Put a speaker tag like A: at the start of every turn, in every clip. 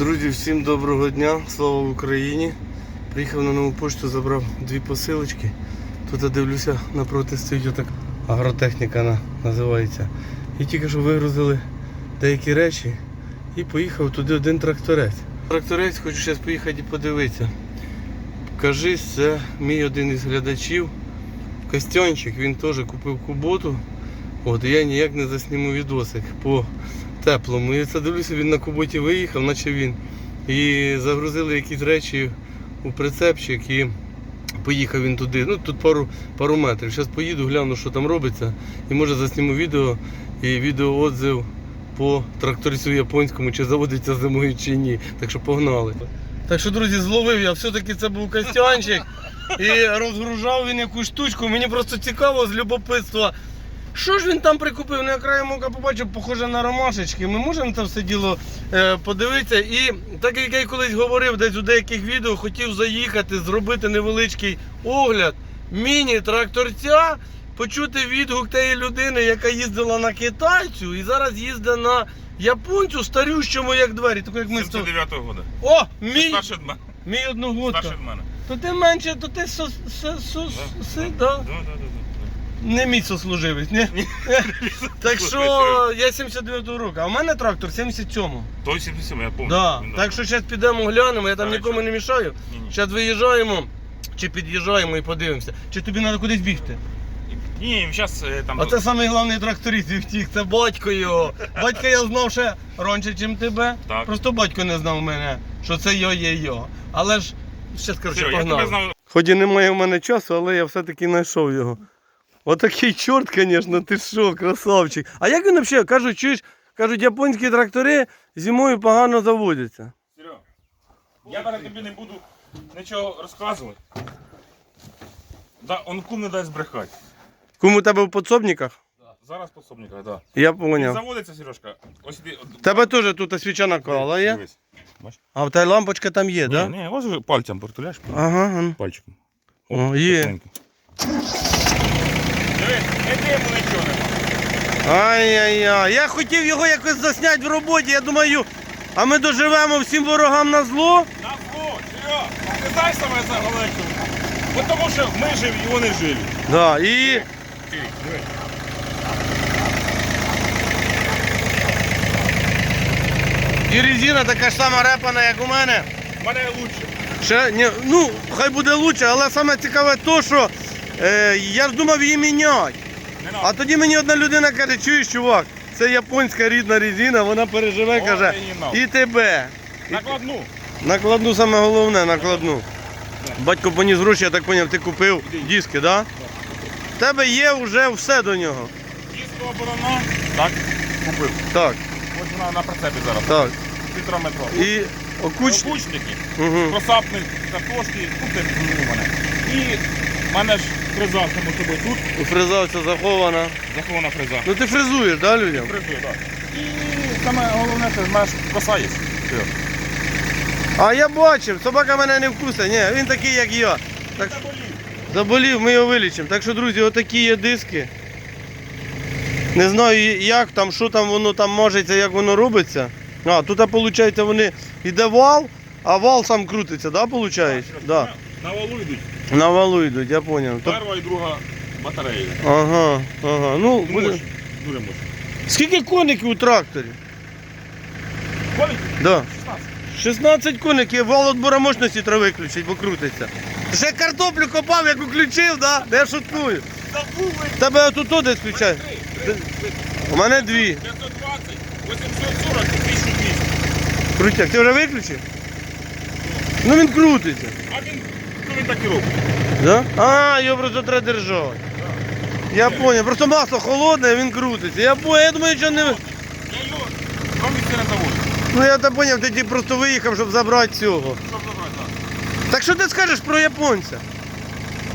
A: Друзі, всім доброго дня, слава Україні. Приїхав на нову пошту, забрав дві посилочки. Тут я дивлюся, напроти стоїть отак агротехніка на- називається. І тільки що вигрузили деякі речі і поїхав туди один тракторець. Тракторець хочу зараз поїхати і подивитися. Кажись, це мій один із глядачів. Костянчик, він теж купив куботу. От, я ніяк не засніму відосик по теплому. І це дивлюся, він на куботі виїхав, наче він. І загрузили якісь речі у прицепчик і поїхав він туди. Ну тут пару, пару метрів. Зараз поїду, гляну, що там робиться. І може засніму відео і відеоотзив по тракторцю японському, чи заводиться зимою чи ні. Так що погнали. Так що, друзі, зловив я. Все-таки це був Костянчик. І розгружав він якусь штучку. Мені просто цікаво з любопитства. Що ж він там прикупив? Ну, я краєм ока побачив, похоже на ромашечки. Ми можемо це все діло е, подивитися. І так як я й колись говорив, десь у деяких відео хотів заїхати, зробити невеличкий огляд міні-тракторця, почути відгук тієї людини, яка їздила на китайцю і зараз їздить на японцю старющому, як двері. Таку, як ми
B: 79-го года.
A: О, мій,
B: від мене.
A: мій одногодка.
B: Старший від мене.
A: То ти менше, то ти сос, сос, сос, си,
B: Да,
A: да.
B: да, да, да.
A: Не мій сослуживець, ні? Так що я 79-го року, а в мене трактор 77-го.
B: Той 77, я пам'ятаю.
A: Да.
B: Він,
A: Так що зараз підемо глянемо, я там
B: Так,
A: нікому
B: що?
A: не мішаю.
B: Ні-ні.
A: Зараз виїжджаємо чи під'їжджаємо і подивимося. Чи тобі треба кудись бігти?
B: Ні, зараз там...
A: А це самий головний тракторист і втік, це батько його. Батька я знав ще раніше, ніж тебе.
B: Так.
A: Просто батько не знав мене, що це йо є йо. Але ж ще коротше,
B: я тебе знав.
A: Хоч і немає в мене часу, але я все-таки знайшов його. Отакий чорт, звісно, ти що, красавчик. А як він взагалі, кажуть, чуєш, кажуть, японські трактори зимою погано заводяться.
B: Серьо, я зараз тобі не буду нічого розказувати. Да, он кум не дасть збрехати.
A: Кому у тебе в подсобниках?
B: Зараз пособника, так. Да.
A: Я поняв.
B: заводиться, Сережка. Ось іди.
A: Тебе теж тут свіча накала є?
B: Дивись.
A: А в тебе лампочка там є,
B: Ні.
A: Да?
B: ні, ось пальцем портуляш.
A: Ага.
B: Пальчиком.
A: О, є.
B: тихенько. Дивись, не диму нічого нема.
A: Ай-яй-яй. Я хотів його якось засняти в роботі. Я думаю, а ми доживемо всім ворогам на зло.
B: На зло, Серега, ти дай саме за галеку. Бо тому що ми живі і вони живі.
A: Да, і
B: Ти.
A: І резина така ж сама репана, як у мене.
B: В мене лучше.
A: Ще, ні, ну, хай буде лучше, але саме цікаве то, що е, я ж думав її міняти. А тоді мені одна людина каже, чуєш, чувак, це японська рідна резина, вона переживе,
B: О,
A: каже, і тебе.
B: Накладну.
A: Накладну саме головне, накладну. Батько поніс гроші, я так зрозумів, ти купив диски, так? Да? В тебе є вже все до нього.
B: Дійсно борона. Так, купив.
A: Так,
B: Ось вона на прицепі зараз.
A: так.
B: Півтора метро.
A: І окуч.
B: Окучники,
A: Угу.
B: просапник, картошки, купи у мене. І в мене ж фреза само собою тут.
A: Фреза ця захована.
B: Захована фреза.
A: Ну ти фрезуєш, да, людям?
B: Фрезую, так. І саме головне, в мене коса є. Все.
A: А я бачив, собака мене не вкусить. Ні, він такий, як я. Так,
B: Це
A: заболів, ми його вилічимо. Так що, друзі, отакі є диски. Не знаю, як там, що там воно там можеться, як воно робиться. А, тут, виходить, вони йде вал, а вал сам крутиться, да, виходить? Да.
B: На валу йдуть.
A: На валу йдуть, я зрозумів.
B: Перша і друга батарея.
A: Ага, ага. Ну, буде...
B: Мощно.
A: Скільки коників у тракторі?
B: Колік?
A: Да.
B: 16.
A: 16 коників, вал отбора мощності треба виключити, бо крутиться. Ще картоплю копав, як включив, да? Я шуткую. Тебе отут десь включай. У мене дві.
B: 520, 840 і 1200.
A: Крутяк, ти вже виключив? Ну він крутиться.
B: А він, він так і робить.
A: Да? А, його просто треба держати. Я зрозумів, просто масло холодне, він крутиться. Я понял, я думаю, що не.
B: Я його два місяці не заводжу.
A: Ну я так зрозумів, ти просто виїхав, щоб забрати цього.
B: Щоб забрати, так.
A: Так що ти скажеш про японця?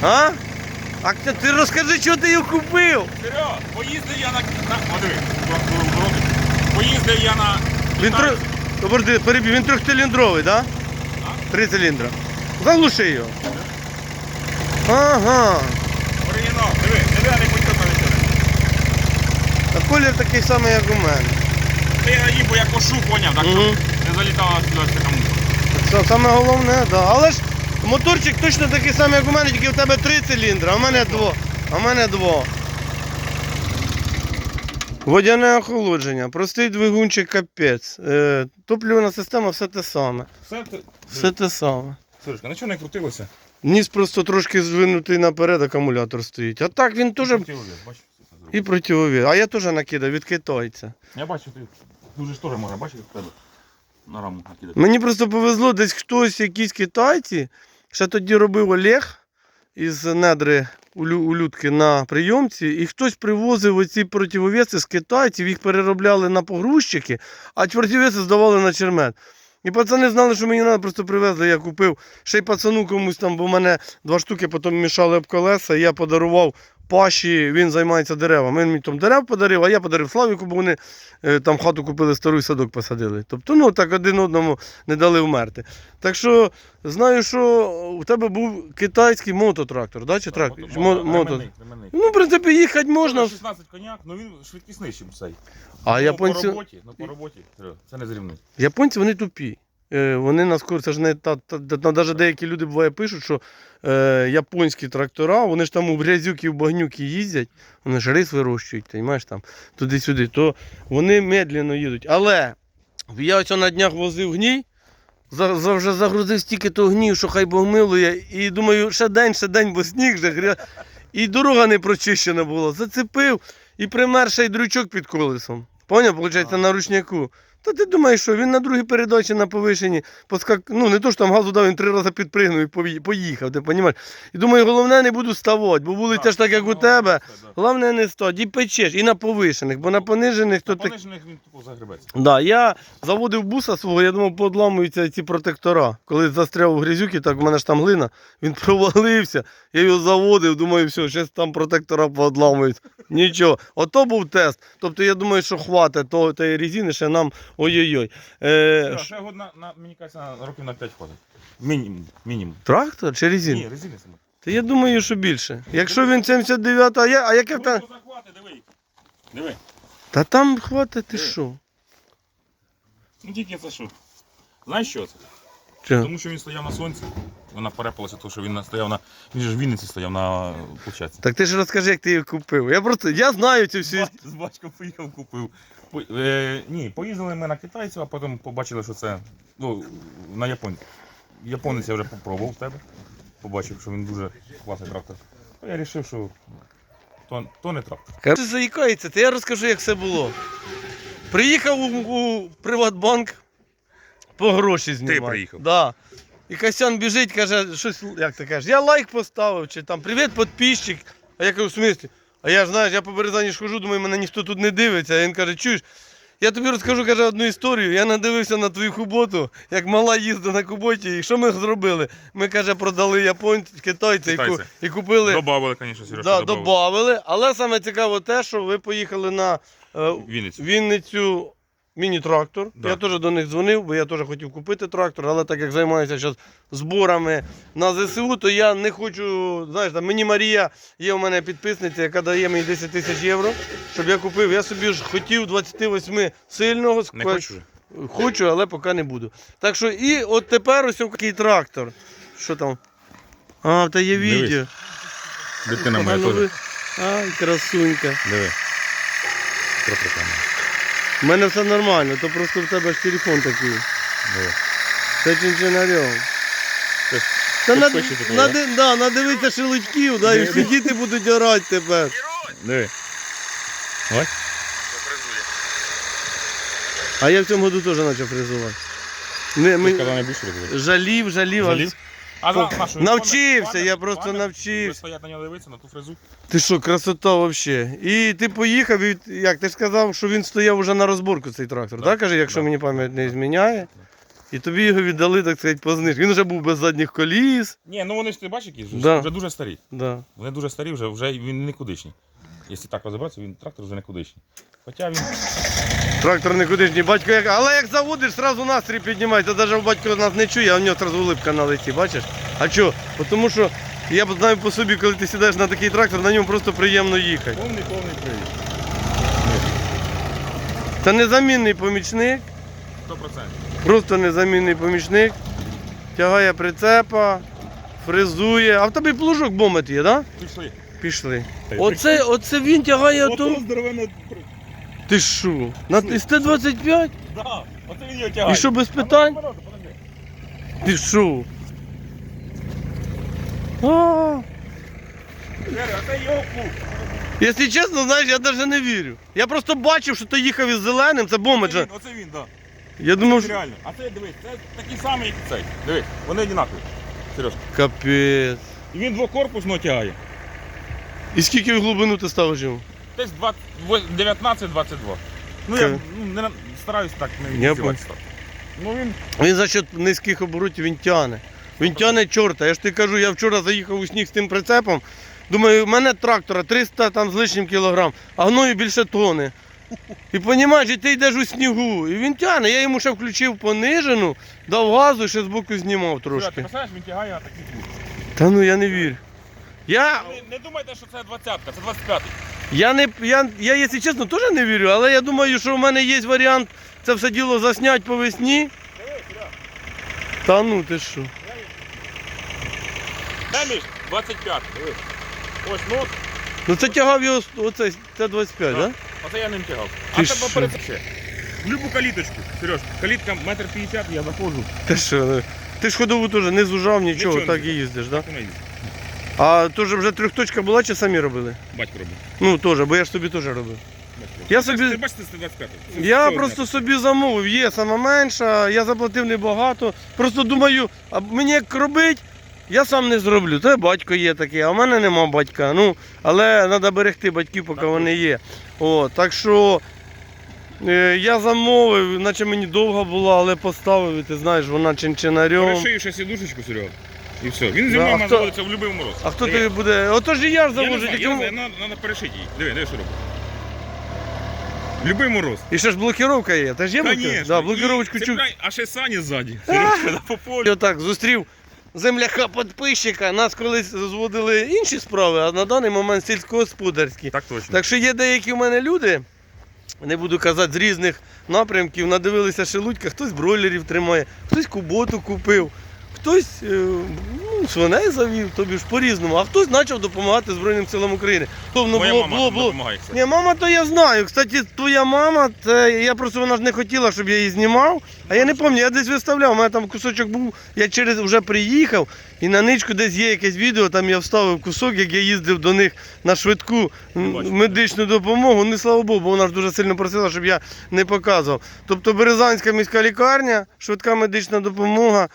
A: А? А ти- ти розкажи, що ти його купив.
B: Серега, поїздив я на... на... О, диви. Поїздив я на...
A: Він тро...
B: Китайську.
A: Оборди, перебій, він трьохциліндровий, так? Да? Три циліндра. Заглуши його. Ага.
B: Оригінал, диви, диви, а не будь нічого.
A: А колір такий самий, як у мене.
B: Я їм, бо я кошу поняв, так
A: Мгм.
B: щоб не залітала сюди така муха.
A: Це саме головне, да. Але ж моторчик точно такий самий, як у мене, тільки в тебе три циліндри, а в мене дво. А в мене дво. Водяне охолодження, простий двигунчик капець. Е, топлівна система все те саме.
B: Все ти.
A: Все те саме.
B: Сирочка, нічого не крутилося.
A: Ніс просто трошки здвинутий наперед, акумулятор стоїть. А так він теж
B: Крутилося, бачиш, все зробив.
A: і противові. А я теж накидав від китайця.
B: Я бачу, ти дуже ж теж може, бачиш, в тебе на раму накидати.
A: Мені просто повезло, десь хтось, якісь китайці, ще тоді робив Олег із недри у Лю- у Людки на прийомці, і хтось привозив оці противовеси з китайців, їх переробляли на погрузчики, а противовеси здавали на чермет. І пацани знали, що мені треба, просто привезли, я купив. Ще й пацану комусь там, бо в мене два штуки потім мішали об колеса, і я подарував Паші, він займається деревами. Він мені там дерев подарив, а я подарив Славіку, бо вони е, там хату купили, старий садок посадили. Тобто, ну так один одному не дали вмерти. Так що знаю, що у тебе був китайський мототрактор, да? чи трактор? Чи мо- мото...
B: Ременний, ременний.
A: Ну, в принципі, їхати можна.
B: 16 коняк, ну він швидкісний, цей.
A: А
B: Ну,
A: японці,
B: По роботі, ну по роботі, це не зрівнить.
A: японці вони тупі. Е, Вони на скор, це ж не та, та, та, навіть деякі люди буває пишуть, що е, японські трактора, вони ж там у грязюки, в багнюки їздять, вони ж рис вирощують, розумієш, там туди-сюди, то вони медленно їдуть. Але я ось на днях возив гній, за, за, вже загрузив стільки того гнію, що хай Бог милує, і думаю, ще день, ще день, бо сніг же гря... І дорога не прочищена була. Зацепив і пример ще дрючок під колесом. Поняв, виходить, на ручняку. Та ти думаєш, що він на другій передачі на повишенні поскак... ну не то що там газу дав, він три рази підпригнув і поїхав, ти розумієш? І думаю, головне не буду ставати, бо були теж так, як у тебе. Головне не стати, і печеш, і на повишених, бо на понижених то так.
B: ж він тупо загребеться.
A: Да, я заводив буса свого, я думав, подламуються ці протектора. Коли застряв у грязюки, так в мене ж там глина, він провалився. Я його заводив, думаю, все, зараз там протектора поодламують. Нічого. Ото був тест. Тобто я думаю, що хватить того тієї резини, ще нам ой-ой-ой. Е,
B: Ще год на, на, мені кажеться, на років на 5 ходить. Мінімум. Мінімум.
A: трактор чи резина?
B: Ні, резини саме.
A: Та я думаю, що більше. Якщо він 79, а, я, а яке
B: Ну,
A: там.
B: захвати, диви. Диви.
A: Та там хватить, ти що?
B: Ну тільки це що? Знаєш що це?
A: Що?
B: Тому що він стояв на сонці. Вона перепалася, тому що він стояв на. Він же ж в Вінниці стояв на площадці.
A: Так ти ж розкажи, як ти їх купив. Я просто я знаю цю всю.
B: З батьком поїхав, купив. По, е, ні, поїздили ми на китайців, а потім побачили, що це. Ну, на японців. Японець я вже попробував в тебе. Побачив, що він дуже класний трактор. То я вирішив, що то, то не трактор.
A: Ти заїкається, то я розкажу, як все було. Приїхав у, у Приватбанк по гроші знімати.
B: приїхав?
A: Да. І Костян біжить, каже, щось, як ти кажеш, я лайк поставив, чи там привіт, підписчик. А я кажу, в смислі? А я ж знаєш, я по березані ж хожу, думаю, мене ніхто тут не дивиться. А він каже, чуєш, я тобі розкажу каже, одну історію. Я надивився на твою хуботу, як мала їздила на куботі. І що ми зробили? Ми, каже, продали японців, китайця і, ку-
B: Китайця.
A: і купили.
B: Добавили, звісно, Сережа.
A: Да, добавили, але саме цікаво те, що ви поїхали на е,
B: Вінницю.
A: Вінницю міні-трактор.
B: Да.
A: Я теж до них дзвонив, бо я теж хотів купити трактор, але так як займаюся зараз зборами на ЗСУ, то я не хочу. Знаєш, там мені Марія є у мене підписниця, яка дає мені 10 тисяч євро, щоб я купив. Я собі ж хотів 28 сильного
B: Не хочу.
A: Хочу, але поки не буду. Так що і от тепер ось такий трактор. Що там? А, та є
B: Дивись.
A: відео.
B: Дитина моя теж.
A: Ай, красунька.
B: Диви. Трохи там.
A: У мене все нормально, то просто в тебе ж телефон такий.
B: Диви.
A: Це чинчинарем.
B: Щось-
A: Та над, нади, да, надивиться шелудьків, да, і всі діти будуть орати тепер.
B: Диви. Ось.
A: А я в цьому году теж почав фрезувати. Не, ми... Жалів, жалів.
B: Жалів? А на, на що,
A: навчився,
B: пам'ять-
A: я просто
B: пам'ять,
A: навчився.
B: Ви стоять на нього дивитися, на ту фрезу.
A: Ти що, красота взагалі. І ти поїхав, і як ти ж сказав, що він стояв уже на розборку цей трактор,
B: Да,
A: так? Каже, якщо
B: да.
A: мені пам'ять не зміняє. І тобі його віддали, так сказати, по знижці. Він вже був без задніх коліс.
B: Ні, ну вони ж ти бачиш, які вже,
A: Да.
B: вже дуже старі.
A: Да.
B: Вони дуже старі, вже, вже він нікудишній. Якщо так розібратися, він трактор вже нікудишній. Хоча він.
A: Трактор не кудишній. Батько як. Але як заводиш, одразу настрій піднімається. Навіть батько нас не чує, а в нього одразу улипка на лиці, бачиш? А чого? Тому що я б знаю по собі, коли ти сідаєш на такий трактор, на ньому просто приємно їхати.
B: Повний повний привід.
A: Це незамінний помічник,
B: 100%.
A: просто незамінний помічник. Тягає прицепа, фрезує. А в тебе і плужок бомет є, так? Да?
B: Пішли.
A: Пішли. Оце, оце він тягає
B: здоровенно.
A: Ти що? На Т-25?
B: Да, оце він його тягає.
A: І що без
B: ну,
A: питань?
B: подожди.
A: Ти що? А,
B: Серега, це його плуг.
A: Якщо чесно, знаєш, я навіть не вірю. Я просто бачив, що ти їхав із зеленим, це
B: Оце
A: же.
B: він, оце він, да.
A: Я думав,
B: Це
A: що...
B: реально. А це дивись, це такий самий, як і цей. Дивись, вони однакові. Сереж.
A: Капець.
B: І він двокорпусно тягає.
A: І скільки в глибину ти ставиш йому?
B: Десь 19-22. Ну я ну, не на- стараюсь так не
A: Я.
B: Ну він
A: Він за счет низьких оборотів він тяне. Він тяне чорта. Я ж ти кажу, я вчора заїхав у сніг з тим прицепом. Думаю, у мене трактора 300 там з лишнім кілограм, а гною більше тони. І розумієш, і ти йдеш у снігу. І він тяне. Я йому ще включив понижену, дав газу, ще збоку знімав
B: Серега, ти
A: трошки.
B: представляєш, він тягає такий плуг.
A: Та ну я не вірю. Я,
B: Не, не думайте, що це 20-ка, це 25-й.
A: я, не, я, я, якщо чесно, теж не вірю, але я думаю, що в мене є варіант це все діло засняти по весні. Та ну ти що?
B: Де між? 25. Диви. Ось нос.
A: Ну це тягав його оце, це 25, так?
B: Да.
A: Да?
B: Оце я ним тягав.
A: Ти
B: а тебе
A: що?
B: перед ще. В любу каліточку. Сереж, калітка метр 50, я заходжу.
A: Ти що? ну, Ти ж ходову теж не зужав нічого,
B: Нічого не
A: так і їздиш, так? Да? А теж вже трьохточка була чи самі робили?
B: Батько робив.
A: Ну теж, бо я ж собі теж робив.
B: Батько.
A: Я собі-
B: Ти бачите, це 25. Це
A: Я
B: все
A: просто собі замовив, є сама менша, я заплатив небагато. Просто думаю, а мені як робить, я сам не зроблю. Це батько є такий, а в мене нема батька. Ну, але треба берегти батьків, поки
B: Так.
A: вони є. О, так що е, я замовив, наче мені довго була, але поставив, і ти знаєш, вона чинчинарем.
B: Перешию ще сідушечку, Серега. І все. Він
A: Да,
B: мною
A: а хто-
B: знаходиться в будь-який мороз.
A: А хто тобі буде? Отож і я ж завожу,
B: знаю,
A: тільки.
B: я не
A: м-
B: знаю, треба перешити її. Диви, диви, що робить. Любий мороз.
A: І ще ж блокіровка є. Та ж є?
B: Конечно.
A: Да, блокіровочку
B: І
A: чув.
B: цепляй, А ще сані ззаді. Сережка, по полю.
A: Я так зустрів земляка підписчика. Нас колись зводили інші справи, а на даний момент сільськогосподарські.
B: Так точно.
A: Так що є деякі в мене люди, не буду казати, з різних напрямків, надивилися шелудька, хтось бройлерів тримає, хтось куботу купив, хтось е, ну, свиней завів, тобі ж по-різному, а хтось почав допомагати Збройним силам України. Тобто,
B: Моя
A: було,
B: мама
A: було, було,
B: допомагає. кстати.
A: ні, мама, то я знаю. Кстати, твоя мама, це я просто вона ж не хотіла, щоб я її знімав. А я не пам'ятаю, я десь виставляв, у мене там кусочок був, я через вже приїхав, і на ничку десь є якесь відео, там я вставив кусок, як я їздив до них на швидку
B: Бачу.
A: медичну допомогу. Не слава Богу, бо вона ж дуже сильно просила, щоб я не показував. Тобто Березанська міська лікарня, швидка медична допомога.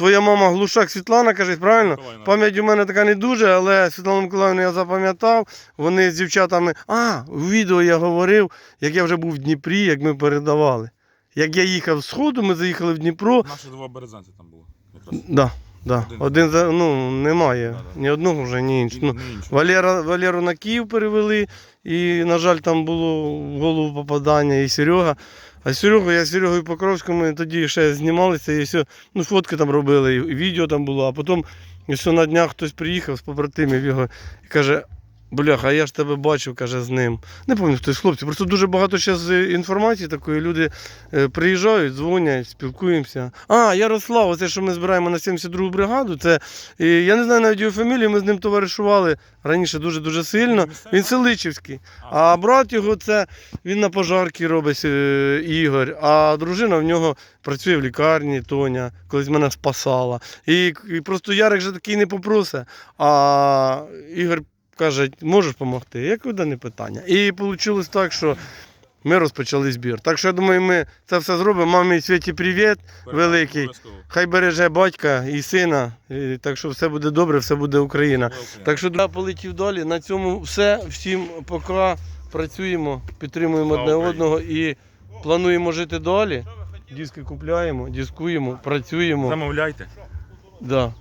A: Твоя мама Глушак Світлана, каже, правильно?
B: Миколаївна.
A: Пам'ять у мене така не дуже, але Світлану Миколаївну я запам'ятав. Вони з дівчатами. А, у відео я говорив, як я вже був в Дніпрі, як ми передавали. Як я їхав з сходу, ми заїхали в Дніпро.
B: Наші два березанці там було. Якраз.
A: Да, да.
B: Один.
A: Один за ну немає.
B: Да-да.
A: Ні одного вже, ні іншого. Ну,
B: Не іншого.
A: Валера, Валеру на Київ перевели, і, на жаль, там було в голову попадання, і Серега. А Серега, я з Серегою Покровським тоді ще знімалися, і все, ну, фотки там робили, і відео там було, а потім і все на днях хтось приїхав з побратимів його і каже. Бляха, а я ж тебе бачив, каже, з ним. Не пам'ятаю, хтось з хлопців. Просто дуже багато зараз інформації такої. Люди е, приїжджають, дзвонять, спілкуємося. А, Ярослав, оце, що ми збираємо на 72-гу бригаду, це е, я не знаю навіть його фамілію, ми з ним товаришували раніше дуже-дуже сильно. Він Селичівський. А брат його це він на пожарки робить е, Ігор, а дружина в нього працює в лікарні, Тоня, колись мене спасала. І, і просто Ярик же такий не попросить. А Ігор каже, можеш допомогти? Я кажу, да не питання. І вийшло так, що ми розпочали збір. Так що я думаю, ми це все зробимо. Мамі Світі привіт. великий. Хай береже батька і сина. І, так що все буде добре, все буде Україна. Так що я полетів далі. На цьому все. Всім пока. Працюємо, підтримуємо одне одного і плануємо жити далі. Диски купляємо, дискуємо, працюємо.
B: Замовляйте.
A: Да.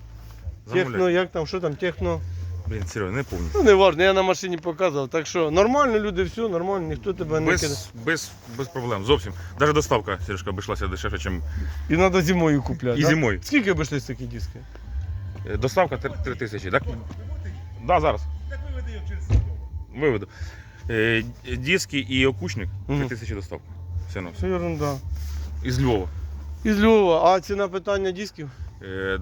B: Замовляйте.
A: Техно, як там, що там, техно?
B: Блін, Серега, не повні.
A: Ну не важно, я на машині показував. Так що нормально, люди, все, нормально, ніхто тебе не кидає.
B: Без, без, без проблем, зовсім. Навіть доставка, Сережка, обійшлася дешевше, ніж
A: І треба зимою купляти.
B: і
A: да?
B: зимою.
A: Скільки обійшлись такі диски?
B: Е, Доставка 3 тисячі, так? Да, зараз. Виведу. Е, Диски і окучник 3
A: Мгм.
B: тисячі доставка. синок.
A: Це ерунда.
B: Із Львова.
A: Із Львова, а ціна питання дисків?
B: Е,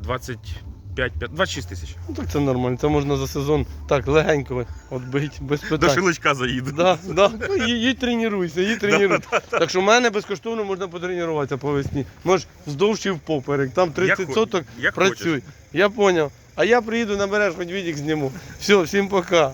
B: 25, 26 тисяч.
A: Ну так це нормально, це можна за сезон так легенько відбити, без
B: До шилочка заїду.
A: Да, да. Ну, їдь тренуйся, їдь тренуйся. Так що в мене безкоштовно можна потренуватися по весні. Можеш вздовж і впоперек, там 30
B: Як хо-
A: соток
B: як
A: працюй. Я зрозумів. А я приїду, набереш, хоч відік зніму. Все, всім пока.